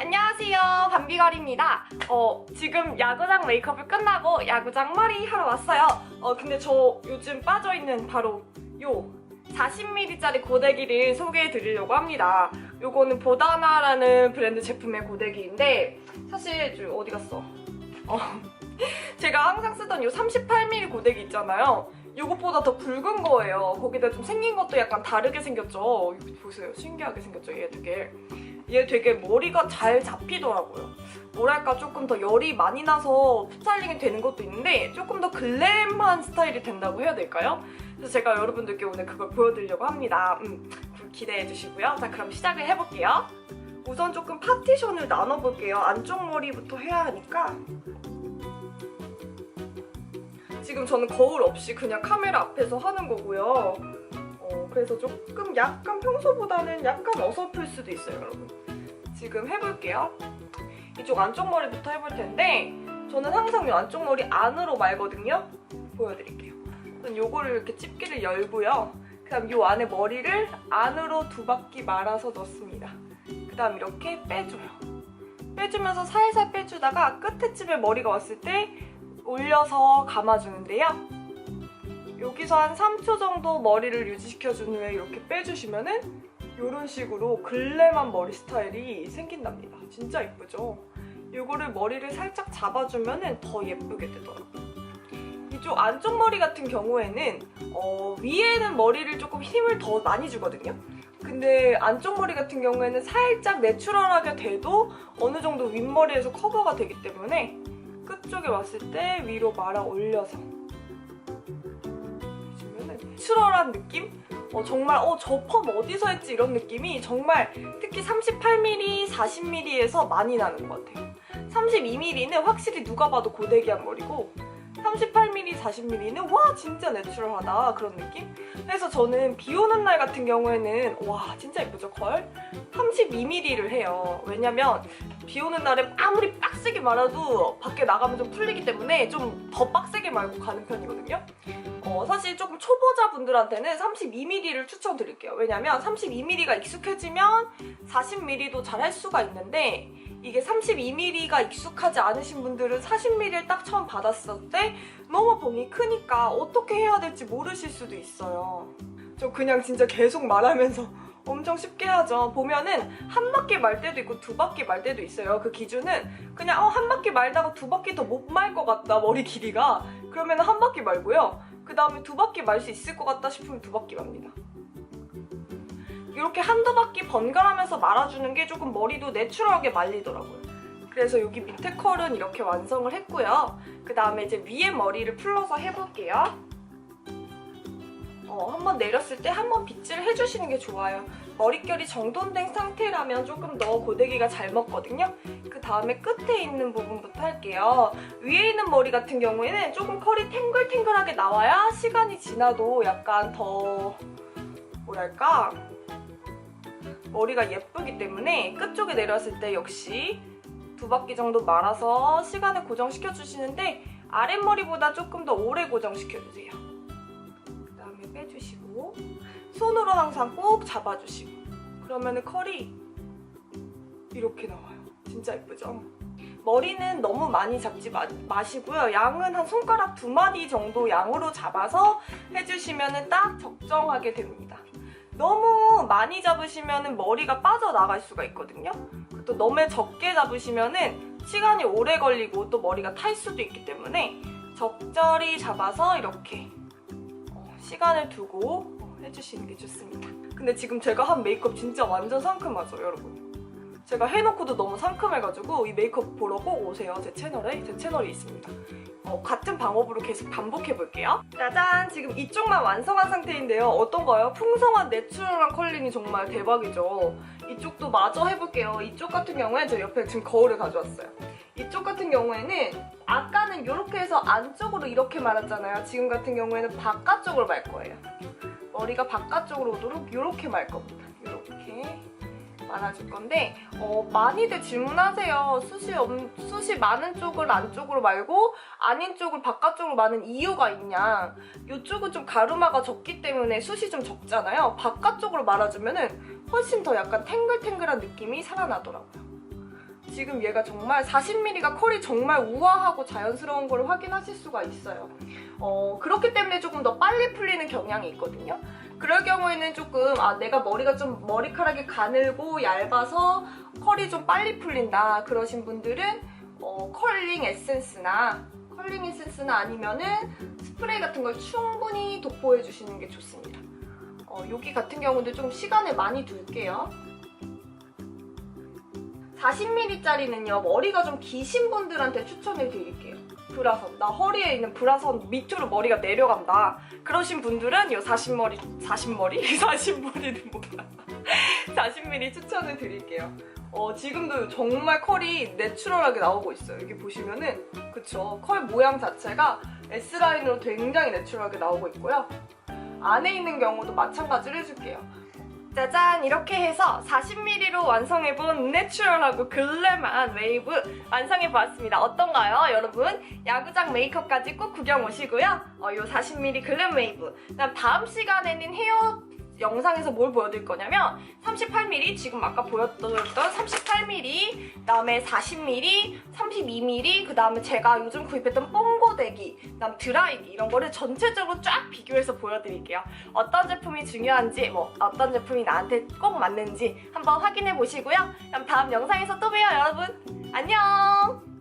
안녕하세요. 밤비걸입니다. 어 지금 야구장 메이크업을 끝나고 야구장 머리 하러 왔어요. 어 근데 저 요즘 빠져있는 바로 요 40ml짜리 고데기를 소개해 드리려고 합니다. 요거는 보다나라는 브랜드 제품의 고데기인데 사실 저 어디 갔어? 어 제가 항상 쓰던 요 38mm 고데기 있잖아요. 요것보다 더 굵은 거예요. 거기다 좀 생긴 것도 약간 다르게 생겼죠. 보세요. 신기하게 생겼죠 얘 되게 얘 되게 머리가 잘 잡히더라고요. 뭐랄까 조금 더 열이 많이 나서 스타일링이 되는 것도 있는데 조금 더 글램한 스타일이 된다고 해야 될까요? 그래서 제가 여러분들께 오늘 그걸 보여드리려고 합니다. 음, 기대해 주시고요. 자 그럼 시작을 해볼게요. 우선 조금 파티션을 나눠볼게요. 안쪽 머리부터 해야 하니까 지금 저는 거울 없이 그냥 카메라 앞에서 하는 거고요. 어, 그래서 조금 약간 평소보다는 약간 어설플 수도 있어요, 여러분. 지금 해볼게요. 이쪽 안쪽 머리부터 해볼 텐데 저는 항상 이 안쪽 머리 안으로 말거든요. 보여드릴게요. 우선 요거를 이렇게 집게를 열고요. 그 다음 요 안에 머리를 안으로 두 바퀴 말아서 넣습니다. 그 다음 이렇게 빼줘요. 빼주면서 살살 빼주다가 끝에쯤에 머리가 왔을 때 올려서 감아주는데요. 여기서 한 3초 정도 머리를 유지시켜준 후에 이렇게 빼주시면은 이런 식으로 글램한 머리 스타일이 생긴답니다. 진짜 예쁘죠? 이거를 머리를 살짝 잡아주면 더 예쁘게 되더라고요. 이쪽 안쪽 머리 같은 경우에는 어, 위에는 머리를 조금 힘을 더 많이 주거든요. 근데 안쪽 머리 같은 경우에는 살짝 내추럴하게 돼도 어느 정도 윗머리에서 커버가 되기 때문에 끝쪽에 왔을 때 위로 말아 올려서 해주면 내추럴한 느낌? 어, 정말 어, 저 펌 어디서 했지 이런 느낌이 정말 특히 38mm, 40mm에서 많이 나는 것 같아요. 32mm는 확실히 누가 봐도 고데기한 머리고 38mm, 40mm는 와 진짜 내추럴하다 그런 느낌? 그래서 저는 비 오는 날 같은 경우에는 와 진짜 예쁘죠 컬? 32mm를 해요. 왜냐면 비 오는 날에 아무리 빡세게 말아도 밖에 나가면 좀 풀리기 때문에 좀 더 빡세게 말고 가는 편이거든요. 어, 사실 조금 초보자분들한테는 32mm를 추천드릴게요. 왜냐면 32mm가 익숙해지면 40mm도 잘 할 수가 있는데 이게 32mm가 익숙하지 않으신 분들은 40mm를 딱 처음 받았을 때 너무 봉이 크니까 어떻게 해야 될지 모르실 수도 있어요. 저 그냥 진짜 계속 말하면서 엄청 쉽게 하죠. 보면은 한 바퀴 말 때도 있고 두 바퀴 말 때도 있어요. 그 기준은 그냥 어, 한 바퀴 말다가 두 바퀴 더 못 말 것 같다 머리 길이가 그러면 한 바퀴 말고요. 그 다음에 두 바퀴 말 수 있을 것 같다 싶으면 두 바퀴 맙니다. 이렇게 한두 바퀴 번갈아면서 말아주는 게 조금 머리도 내추럴하게 말리더라고요. 그래서 여기 밑에 컬은 이렇게 완성을 했고요. 그 다음에 이제 위에 머리를 풀러서 해볼게요. 어, 한번 내렸을 때 한번 빗질을 해주시는 게 좋아요. 머릿결이 정돈된 상태라면 조금 더 고데기가 잘 먹거든요. 그 다음에 끝에 있는 부분부터 할게요. 위에 있는 머리 같은 경우에는 조금 컬이 탱글탱글하게 나와야 시간이 지나도 약간 더 뭐랄까 머리가 예쁘기 때문에 끝쪽에 내렸을 때 역시 두 바퀴 정도 말아서 시간을 고정시켜 주시는데 아랫머리보다 조금 더 오래 고정시켜 주세요. 빼주시고 손으로 항상 꼭 잡아주시고 그러면 컬이 이렇게 나와요. 진짜 예쁘죠? 머리는 너무 많이 잡지 마, 마시고요. 양은 한 손가락 두 마디 정도 양으로 잡아서 해주시면 딱 적정하게 됩니다. 너무 많이 잡으시면 머리가 빠져나갈 수가 있거든요. 또 너무 적게 잡으시면 시간이 오래 걸리고 또 머리가 탈 수도 있기 때문에 적절히 잡아서 이렇게 어, 시간을 두고 어, 해주시는 게 좋습니다. 근데 지금 제가 한 메이크업 진짜 완전 상큼하죠, 여러분? 제가 해놓고도 너무 상큼해가지고 이 메이크업 보러 꼭 오세요. 제 채널에 제 채널이 있습니다. 어, 같은 방법으로 계속 반복해볼게요. 짜잔! 지금 이쪽만 완성한 상태인데요. 어떤가요? 풍성한 내추럴한 컬링이 정말 대박이죠. 이쪽도 마저 해볼게요. 이쪽 같은 경우에 저 옆에 지금 거울을 가져왔어요. 이쪽 같은 경우에는 아까는 이렇게 해서 안쪽으로 이렇게 말았잖아요. 지금 같은 경우에는 바깥쪽으로 말 거예요. 머리가 바깥쪽으로 오도록 이렇게 말 겁니다. 이렇게. 말아줄 건데 어, 많이들 질문하세요. 숱이, 없- 숱이 많은 쪽을 안쪽으로 말고 아닌 쪽을 바깥쪽으로 마는 이유가 있냐. 이쪽은 좀 가르마가 적기 때문에 숱이 좀 적잖아요. 바깥쪽으로 말아주면 은 훨씬 더 약간 탱글탱글한 느낌이 살아나더라고요. 지금 얘가 정말 40mm가 컬이 정말 우아하고 자연스러운 걸 확인하실 수가 있어요. 어, 그렇기 때문에 조금 더 빨리 풀리는 경향이 있거든요. 그럴 경우에는 조금 아 내가 머리가 좀 머리카락이 가늘고 얇아서 컬이 좀 빨리 풀린다 그러신 분들은 어, 컬링 에센스나 컬링 에센스나 아니면은 스프레이 같은 걸 충분히 도포해 주시는 게 좋습니다. 어, 여기 같은 경우도 좀 시간을 많이 둘게요. 40mm짜리는요 머리가 좀 기신 분들한테 추천을 드릴게요. 브라선 나 허리에 있는 브라선 밑으로 머리가 내려간다 그러신 분들은 이 40머리 40머리 40머리는 뭐야 40mm 추천을 드릴게요. 어, 지금도 정말 컬이 내추럴하게 나오고 있어요. 여기 보시면은 그쵸 컬 모양 자체가 S라인으로 굉장히 내추럴하게 나오고 있고요. 안에 있는 경우도 마찬가지로 해줄게요. 짜잔 이렇게 해서 40mm로 완성해본 내추럴하고 글래만 웨이브 완성해보았습니다. 어떤가요 여러분? 야구장 메이크업까지 꼭 구경 오시고요. 어, 요 40mm 글램 웨이브 다음 시간에는 헤어 영상에서 뭘 보여드릴 거냐면 38mm 지금 아까 보여드렸던 38mm 그다음에 40mm 32mm 그다음에 제가 요즘 구입했던 뽕고데기 그다음 드라이기 이런 거를 전체적으로 쫙 비교해서 보여드릴게요. 어떤 제품이 중요한지 뭐 어떤 제품이 나한테 꼭 맞는지 한번 확인해 보시고요. 그럼 다음 영상에서 또 봬요 여러분. 안녕